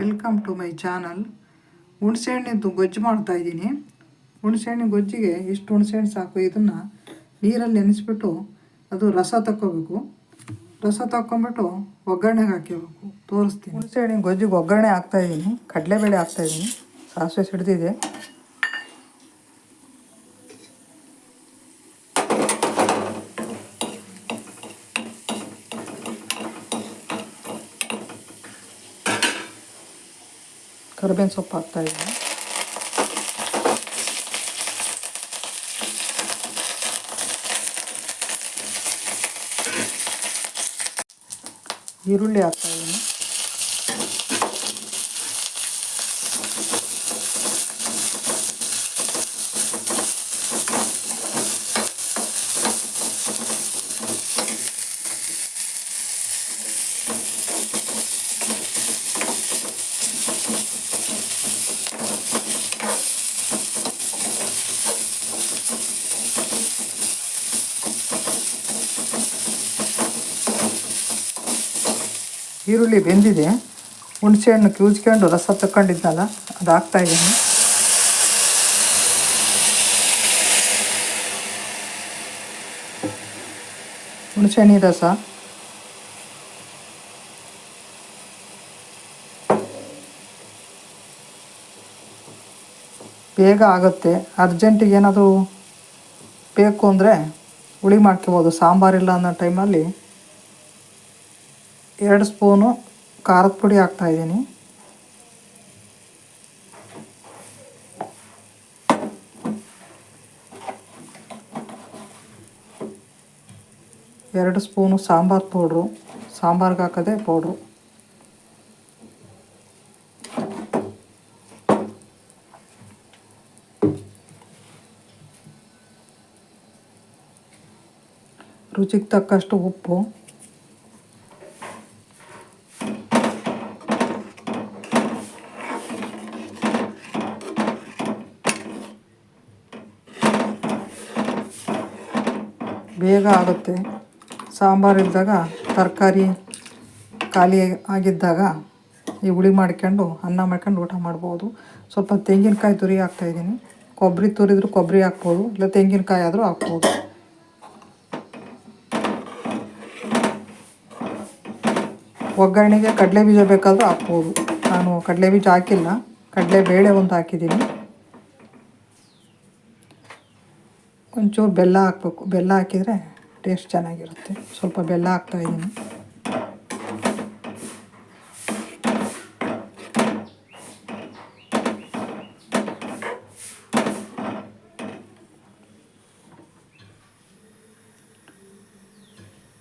Welcome to my channel ಹುಣಸೆಹಣ್ಣಿದ್ದು ಗೊಜ್ಜು ಮಾಡ್ತಾ ಇದ್ದೀನಿ. ಹುಣಸೆಹಣ್ಣಿನ ಗೊಜ್ಜಿಗೆ ಇಷ್ಟು ಹುಣಸೆಹಣ್ಣು ಸಾಕು ಇದನ್ನು ನೀರಲ್ಲಿ ನೆನೆಸ್ಬಿಟ್ಟು ಅದು ರಸ ತಕ್ಕೋಬೇಕು. ರಸ ತಕ್ಕೊಂಬಿಟ್ಟು ಒಗ್ಗರಣೆಗೆ ಹಾಕಿಬೇಕು ತೋರಿಸ್ತೀನಿ. ಹುಣಸೆಹಣ್ಣಿನ ಗೊಜ್ಜಿಗೆ ಒಗ್ಗರಣೆ ಹಾಕ್ತಾಯಿದ್ದೀನಿ ಕಡಲೆಬೇಳೆ ಹಾಕ್ತಾಯಿದ್ದೀನಿ ಸಾಸಿವೆ ಸಿಡ್ದಿದೆ. ಕರಿಬೇವಿನ ಸೊಪ್ಪು ಹಾಕ್ತಾಯಿದ್ದೀನಿ ಈರುಳ್ಳಿ ಹಾಕ್ತಾಯಿದ್ದೀನಿ ಈರುಳ್ಳಿ ಬೆಂದಿದೆ. ಹುಣಸೆಹಣ್ಣು ಕ್ಯೂಜ್ಕೊಂಡು ರಸ ತಕ್ಕೊಂಡಿದ್ದಲ್ಲ ಅದು ಹಾಕ್ತಾಯಿದ್ದೀನಿ ಹುಣಸೆಹಣ್ಣಿನ ರಸ. ಬೇಗ ಆಗುತ್ತೆ. ಅರ್ಜೆಂಟಿಗೆ ಏನಾದರೂ ಬೇಕು ಅಂದರೆ ಹುಳಿ ಮಾಡ್ಕೋಬೋದು. ಸಾಂಬಾರಿಲ್ಲ ಅನ್ನೋ ಟೈಮಲ್ಲಿ ಎರಡು ಸ್ಪೂನು ಖಾರದ ಪುಡಿ ಹಾಕ್ತಾಯಿದ್ದೀನಿ ಎರಡು ಸ್ಪೂನು ಸಾಂಬಾರು ಪೌಡ್ರು. ಸಾಂಬಾರ್ಗೆ ಹಾಕೋದೇ ಪೌಡ್ರು. ರುಚಿಗೆ ತಕ್ಕಷ್ಟು ಉಪ್ಪು. ಬೇಗ ಆಗುತ್ತೆ. ಸಾಂಬಾರು ಇದ್ದಾಗ ತರಕಾರಿ ಖಾಲಿ ಆಗಿದ್ದಾಗ ಈ ಹುಳಿ ಮಾಡ್ಕೊಂಡು, ಅನ್ನ ಮಾಡ್ಕೊಂಡು ಊಟ ಮಾಡ್ಬೋದು. ಸ್ವಲ್ಪ ತೆಂಗಿನಕಾಯಿ ತುರಿ ಹಾಕ್ತಾಯಿದ್ದೀನಿ ಕೊಬ್ಬರಿ ತುರಿದ್ರು ಕೊಬ್ಬರಿ ಹಾಕ್ಬೋದು, ಇಲ್ಲ ತೆಂಗಿನಕಾಯಿ ಆದರೂ ಹಾಕ್ಬೋದು. ಒಗ್ಗರಣೆಗೆ ಕಡಲೆ ಬೀಜ ಬೇಕಾದರೂ ಹಾಕ್ಬೋದು. ನಾನು ಕಡಲೆ ಬೀಜ ಹಾಕಿಲ್ಲ. ಕಡಲೆ ಬೇಳೆ ಒಂದು ಹಾಕಿದ್ದೀನಿ. ಒಂಚೂರು ಬೆಲ್ಲ ಹಾಕ್ಬೇಕು. ಬೆಲ್ಲ ಹಾಕಿದರೆ ಟೇಸ್ಟ್ ಚೆನ್ನಾಗಿರುತ್ತೆ. ಸ್ವಲ್ಪ ಬೆಲ್ಲ ಹಾಕ್ತಾಯಿದ್ದೀನಿ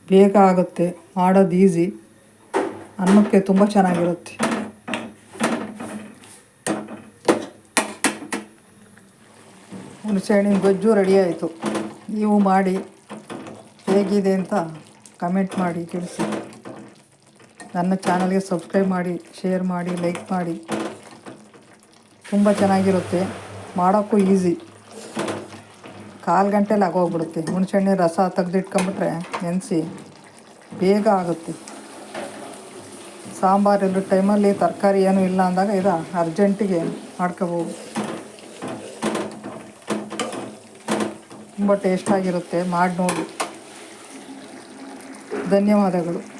ಬೇಗ ಆಗುತ್ತೆ. ಮಾಡೋದು ಈಸಿ ಅನ್ನಕ್ಕೆ ತುಂಬ ಚೆನ್ನಾಗಿರುತ್ತೆ. ಹುಣಸೆಹಣ್ಣಿನ ಗೊಜ್ಜು ರೆಡಿ ಆಯಿತು. ನೀವು ಮಾಡಿ, ಹೇಗಿದೆ ಅಂತ ಕಮೆಂಟ್ ಮಾಡಿ, ತಿಳಿಸಿ. ನನ್ನ ಚಾನಲ್ಗೆ ಸಬ್ಸ್ಕ್ರೈಬ್ ಮಾಡಿ ಶೇರ್ ಮಾಡಿ ಲೈಕ್ ಮಾಡಿ. ತುಂಬ ಚೆನ್ನಾಗಿರುತ್ತೆ. ಮಾಡೋಕ್ಕೂ ಈಸಿ ಕಾಲು ಗಂಟೆಲಿ ಆಗೋಗ್ಬಿಡುತ್ತೆ. ಹುಣಸೆಹಣ್ಣಿನ ರಸ ತೆಗೆದಿಟ್ಕೊಂಬಿಟ್ರೆ ನೆನೆಸಿ ಬೇಗ ಆಗುತ್ತೆ. ಸಾಂಬಾರು ಟೈಮಲ್ಲಿ ತರಕಾರಿ ಏನೂ ಇಲ್ಲ ಅಂದಾಗ ಇದು ಅರ್ಜೆಂಟಿಗೆ ಮಾಡ್ಕೋಬೋದು. ತುಂಬ ಟೇಸ್ಟಾಗಿರುತ್ತೆ ಮಾಡಿ ನೋಡಿ. ಧನ್ಯವಾದಗಳು.